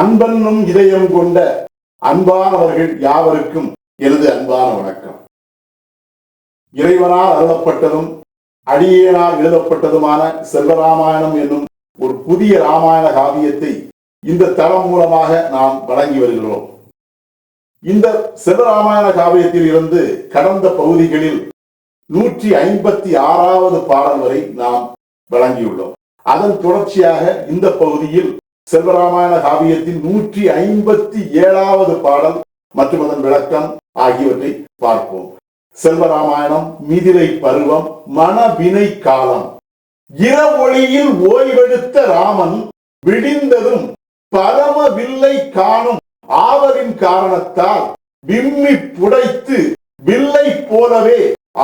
அன்பன்னும் இதயம் கொண்ட அன்பானவர்கள் யாவருக்கும் எனது அன்பான வணக்கம். இறைவனால் அருளப்பட்டதும் அடியேனால் எழுதப்பட்டதுமான செல்வராமாயணம் என்னும் ஒரு புதிய ராமாயண காவியத்தை இந்த தளம் மூலமாக நாம் வழங்கி வருகிறோம். இந்த செல்வராமாயண காவியத்தில் இருந்து கடந்த பகுதிகளில் நூற்றி ஐம்பத்தி ஆறாவது பாடல் வரை நாம் வழங்கியுள்ளோம். அதன் தொடர்ச்சியாக இந்த பகுதியில் செல்வராமாயண காவியத்தின் நூற்றி ஐம்பத்தி ஏழாவது பாடல் மற்றும் அதன் விளக்கம் ஆகியவற்றை பார்ப்போம். செல்வராமாயணம் மிதிரை பருவம் மனவினை காலம். இரவொளியில் ஓய்வெடுத்த ராமன் விடிந்ததும் பரம வில்லை காணும் ஆவலின் காரணத்தால் விம்மி புடைத்து வில்லை போலவே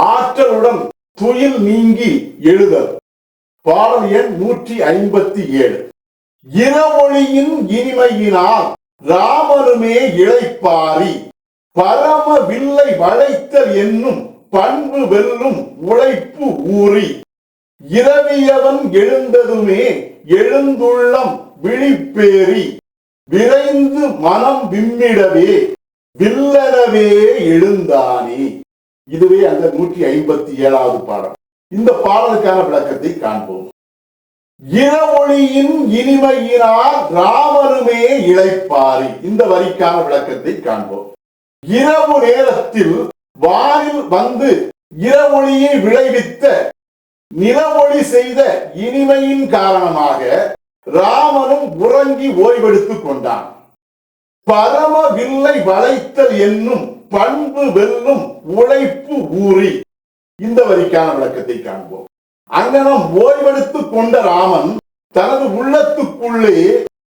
ஆற்றலுடன் துயில் நீங்கி எழுதல். பாடல் எண் நூற்றி ஐம்பத்தி ஏழு. இனமொழியின் இனிமையினால் ராமனுமே இழைப்பாரி. பரம வில்லை வளைத்தல் என்னும் பண்பு வெல்லும் உழைப்பு ஊறி. இரவியவன் எழுந்ததுமே எழுந்துள்ளம் விழிப்பேறி. விரைந்து மனம் விம்மிடவே வில்லனவே எழுந்தானே. இதுவே அந்த நூற்றி ஐம்பத்தி ஏழாவது பாடல். இந்த பாடலுக்கான விளக்கத்தை காண்போம். இரவொளியின் இனிமையினால் ராமனுமே இழைப்பாரி. இந்த வரிக்கான விளக்கத்தை காண்போம். இரவு நேரத்தில் வானில் வந்து இரவொளியை விளைவித்த நிலவொளி செய்த இனிமையின் காரணமாக ராமனும் உறங்கி ஓய்வெடுத்துக் கொண்டான். பரம வில்லை வளைத்தல் என்னும் பண்பு வெல்லும் உழைப்பு ஊறி. இந்த வரிக்கான விளக்கத்தை காண்போம். அங்கனம் ஓய்வெடுத்துக் கொண்ட ராமன் தனது உள்ளத்துக்குள்ளே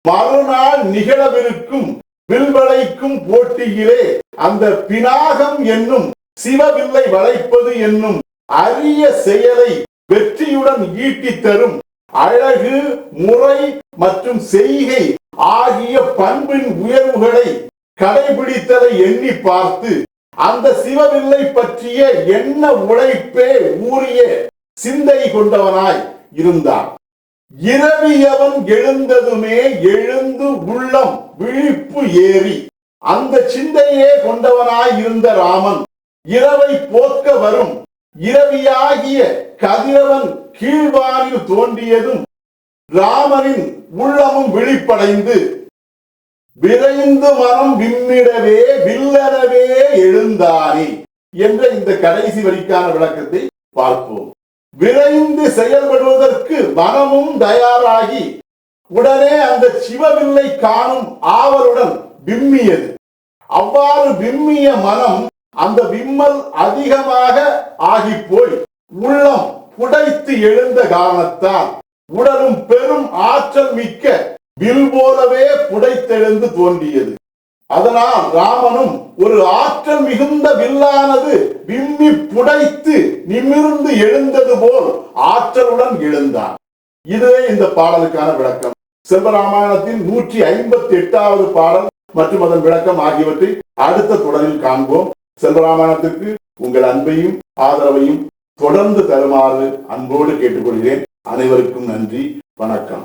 மறுநாள் நிகழவிருக்கும் வில்வளைக்கும் போட்டியிலே அந்த பினாகம் என்னும் சிவவில்லை வளைப்பது என்னும் அரிய செயலை வெற்றியுடன் ஈட்டி தரும் அழகு முறை மற்றும் செய்கை ஆகிய பண்பின் உயர்வுகளை கடைபிடித்ததை எண்ணி பார்த்து அந்த சிவவில்லை பற்றிய என்ன உழைப்பே ஊறிய சிந்தை கொண்டவனாய் இருந்தான். இரவியவன் எழுந்ததுமே எழுந்து உள்ளம் விழிப்பு ஏறி அந்த சிந்தையே கொண்டவனாய் இருந்த ராமன் இரவை போக்க வரும். இரவியாகிய கதிரவன் கீழ்வானில் தோன்றியதும் ராமனின் உள்ளமும் விழிப்படைந்து விரைந்து மனம் விம்மிடவே வில்லறவே எழுந்தானே என்ற இந்த கடைசி வரிக்கான விளக்கத்தை பார்ப்போம். விரைந்து செயல்படுவதற்கு மனமும் தயாராகி உடனே அந்த சிவவில்லை காணும் ஆவலுடன் விம்மியது. அவ்வாறு விம்மிய மனம் அந்த விம்மல் அதிகமாக ஆகி போய் உள்ளம் புடைத்து எழுந்த காரணத்தால் உடலும் பெரும் ஆற்றல் மிக்க வில் போலவே புடைத்தெழுந்து தோன்றியது. அதனால் ராமனும் ஒரு ஆற்றல் மிகுந்த வில்லானது விம்மி புடைத்து நிமிர்ந்து எழுந்தது போல் ஆற்றலுடன் எழுந்தான். இதுவே இந்த பாடலுக்கான விளக்கம். செல்வராமாயணத்தின் நூற்றி ஐம்பத்தி எட்டாவது பாடல் மற்றும் அதன் விளக்கம் ஆகியவற்றை அடுத்த தொடரில் காண்போம். செல்வராமாயணத்திற்கு உங்கள் அன்பையும் ஆதரவையும் தொடர்ந்து தருமாறு அன்போடு கேட்டுக்கொள்கிறேன். அனைவருக்கும் நன்றி. வணக்கம்.